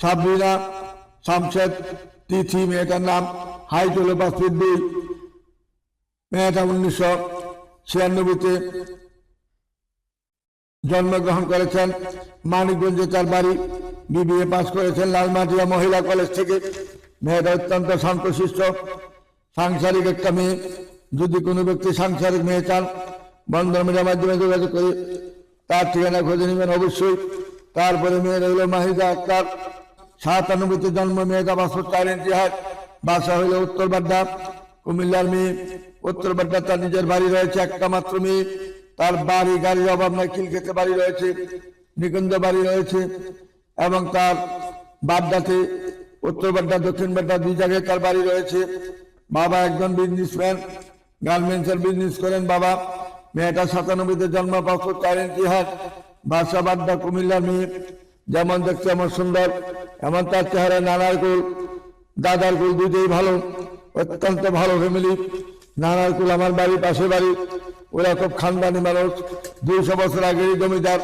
সাবরিনা শামশেদ, তিথি মেয়েটার নাম হাইট হলো মেয়েটা উনিশশো ছিয়ানব্বইতে জন্মগ্রহণ করেছেন। মানিকগঞ্জে তার বাড়ি। বিবিএ পাশ করেছেন লালমাটিয়া মহিলা কলেজ থেকে। মেয়েটা অত্যন্ত শান্তশিষ্ট সাংসারিক একটা মেয়ে। যদি কোনো ব্যক্তি সাংসারিক মেয়ে চান, বন্ধন মিডিয়ার মাধ্যমে যোগাযোগ করে তার ঠিকানা খুঁজে নেবেন অবশ্যই। তারপরে মেয়ের হইল মাহিদা আক্তার। সাতানব্বইতে জন্ম মেয়েটা বাসর চার হাট বাসা হইল উত্তর বাড্ডা। কুমিল্লার মেয়ে উত্তর বাড্ডা তার নিজের বাড়ি রয়েছে, একটা মাত্র মেয়ে। তার বাড়ি, গাড়ির অভাব নাই খিলক্ষেতে বাড়ি রয়েছে নিকুঞ্জ বাড়ি রয়েছে এবং তার বাড্ডাতে উত্তর বাড্ডা, দক্ষিণ বাড্ডা দুই জায়গায় তার বাড়ি রয়েছে। বাবা একজন বিজনেসম্যান গার্মেন্টসের বিজনেস করেন বাবা। মেয়েটা সাতানব্বইতে জন্ম পাঁচশো চার হাট বাসা বাড্ডা কুমিল্লার মেয়ে। যেমন দেখছে এমন সুন্দর এমন তার চেহারা, নানার কুল, দাদার কুল দুইটাই ভালো, অত্যন্ত ভালো ফ্যামিলি নানার কুল আমার বাড়ি পাশে বাড়ি। ওরা খুব খানদানি মানুষ। দুইশো বছর আগেরই জমিদার।